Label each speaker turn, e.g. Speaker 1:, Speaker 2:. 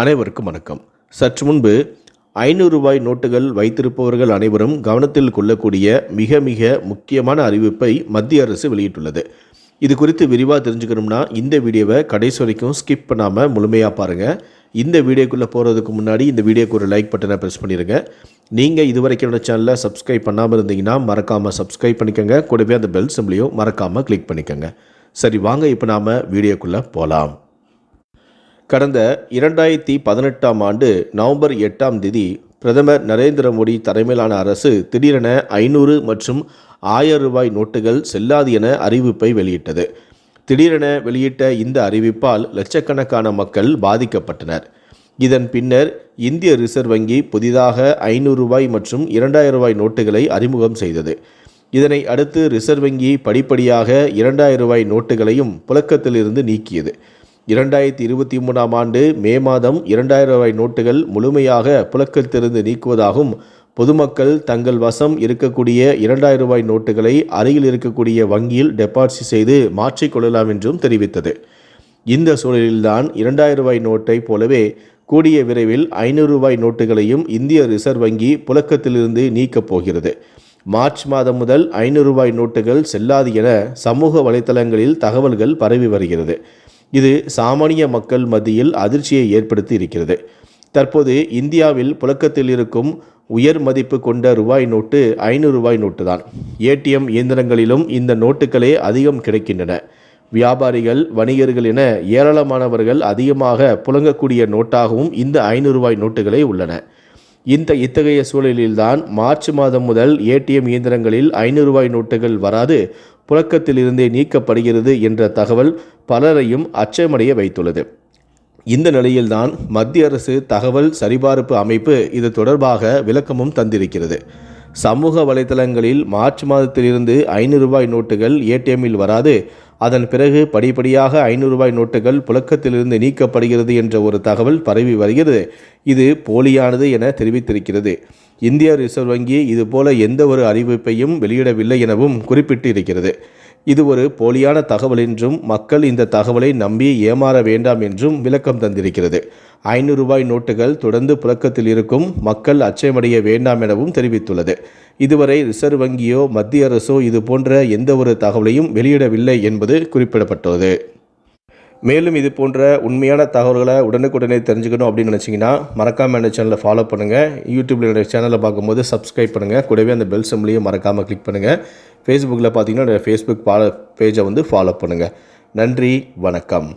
Speaker 1: அனைவருக்கும் வணக்கம். சற்று முன்பு ஐநூறு ரூபாய் நோட்டுகள் வைத்திருப்பவர்கள் அனைவரும் கவனத்தில் கொள்ளக்கூடிய மிக மிக முக்கியமான அறிவிப்பை மத்திய அரசு வெளியிட்டுள்ளது. இது குறித்து விரிவாக தெரிஞ்சுக்கணும்னா இந்த வீடியோவை கடைசி வரைக்கும் ஸ்கிப் பண்ணாமல் முழுமையாக பாருங்கள் இந்த வீடியோக்குள்ளே போகிறதுக்கு முன்னாடி இந்த வீடியோக்கு ஒரு லைக் பட்டனை ப்ரெஸ் பண்ணிடுங்க நீங்கள் இது வரைக்கும் என்னோட சேனலை சப்ஸ்கிரைப் பண்ணாமல் இருந்தீங்கன்னா மறக்காமல் சப்ஸ்கிரைப் பண்ணிக்கோங்க. கூடவே அந்த பெல் சிம்லையும் மறக்காமல் கிளிக் பண்ணிக்கோங்க. சரி வாங்க இப்போ நாம் வீடியோக்குள்ளே போகலாம் கடந்த இரண்டாயிரத்தி பதினெட்டாம் ஆண்டு நவம்பர் எட்டாம் தேதி பிரதமர் நரேந்திர மோடி தலைமையிலான அரசு திடீரென ஐநூறு மற்றும் ஆயிரம் ரூபாய் நோட்டுகள் செல்லாது என அறிவிப்பை வெளியிட்டது. திடீரென வெளியிட்ட இந்த அறிவிப்பால் லட்சக்கணக்கான மக்கள் பாதிக்கப்பட்டனர். இதன் பின்னர் இந்திய ரிசர்வ் வங்கி புதிதாக ஐநூறு ரூபாய் மற்றும் இரண்டாயிரம் ரூபாய் நோட்டுகளை அறிமுகம் செய்தது. இதனை அடுத்து ரிசர்வ் வங்கி படிப்படியாக இரண்டாயிரம் ரூபாய் நோட்டுகளையும் புழக்கத்திலிருந்து நீக்கியது. இரண்டாயிரத்தி இருபத்தி மூணாம் ஆண்டு மே மாதம் இரண்டாயிரம் ரூபாய் நோட்டுகள் முழுமையாக புழக்கத்திலிருந்து நீக்குவதாகவும் பொதுமக்கள் தங்கள் வசம் இருக்கக்கூடிய இரண்டாயிரம் ரூபாய் நோட்டுகளை அருகில் இருக்கக்கூடிய வங்கியில் டெபாசிட் செய்து மாற்றிக்கொள்ளலாம் என்றும் தெரிவித்தது. இந்த சூழலில்தான் இரண்டாயிரம் ரூபாய் நோட்டை போலவே கூடிய விரைவில் ஐநூறு ரூபாய் நோட்டுகளையும் இந்திய ரிசர்வ் வங்கி புழக்கத்திலிருந்து நீக்கப் போகிறது. மார்ச் மாதம் முதல் ஐநூறு ரூபாய் நோட்டுகள் செல்லாது என சமூக வலைதளங்களில் தகவல்கள் பரவி வருகிறது. இது சாமானிய மக்கள் மத்தியில் அதிர்ச்சியை ஏற்படுத்தி இருக்கிறது. தற்போது இந்தியாவில் புழக்கத்தில் இருக்கும் உயர் மதிப்பு கொண்ட ரூபாய் நோட்டு ஐநூறு ரூபாய் நோட்டு தான். ஏடிஎம் இயந்திரங்களிலும் இந்த நோட்டுகளே அதிகம் கிடைக்கின்றன. வியாபாரிகள் வணிகர்கள் என ஏராளமானவர்கள் அதிகமாக புழங்கக்கூடிய நோட்டாகவும் இந்த ஐநூறு ரூபாய் நோட்டுகளே உள்ளன. இந்த இத்தகைய சூழலில்தான் மார்ச் மாதம் முதல் ஏடிஎம் இயந்திரங்களில் ஐநூறு ரூபாய் நோட்டுகள் வராது புழக்கத்திலிருந்தே நீக்கப்படுகிறது என்ற தகவல் பலரையும் அச்சமடைய வைத்துள்ளது. இந்த நிலையில்தான் மத்திய அரசு தகவல் சரிபார்ப்பு அமைப்பு இது தொடர்பாக விளக்கமும் தந்திருக்கிறது. சமூக வலைதளங்களில் மார்ச் மாதத்திலிருந்து ஐநூறு ரூபாய் நோட்டுகள் ஏடிஎம்மில் வராது. அதன் பிறகு படிப்படியாக ஐநூறு ரூபாய் நோட்டுகள் புழக்கத்திலிருந்து நீக்கப்படுகிறது என்ற ஒரு தகவல் பரவி வருகிறது. இது போலியானது என தெரிவித்திருக்கிறது. இந்திய ரிசர்வ் வங்கி இதுபோல எந்த ஒரு அறிவிப்பையும் வெளியிடவில்லை எனவும் குறிப்பிட்டு இருக்கிறது இது ஒரு போலியான தகவல் என்றும் மக்கள் இந்த தகவலை நம்பி ஏமாற வேண்டாம் என்றும் விளக்கம் தந்திருக்கிறது. ஐநூறு ரூபாய் நோட்டுகள் தொடர்ந்து புழக்கத்தில் இருக்கும் மக்கள் அச்சமடைய வேண்டாம் எனவும் தெரிவித்துள்ளது. இதுவரை ரிசர்வ் வங்கியோ மத்திய அரசோ இது போன்ற எந்த ஒரு தகவலையும் வெளியிடவில்லை என்பது குறிப்பிடப்பட்டுள்ளது. மேலும் இது போன்ற உண்மையான தகவல்களை உடனுக்குடனே தெரிஞ்சுக்கணும் அப்படின்னு நினச்சிங்கன்னா மறக்காமல் இந்த சேனலை ஃபாலோ பண்ணுங்கள் யூடியூப்பில் என்னோட சேனலை பார்க்கும்போது சப்ஸ்கிரைப் பண்ணுங்கள் கூடவே அந்த பெல் சிம்லையும் மறக்காமல் கிளிக் பண்ணுங்கள் ஃபேஸ்புக்கில் பார்த்தீங்கன்னா ஃபேஸ்புக் பேஜை வந்து ஃபாலோ பண்ணுங்கள் நன்றி வணக்கம்.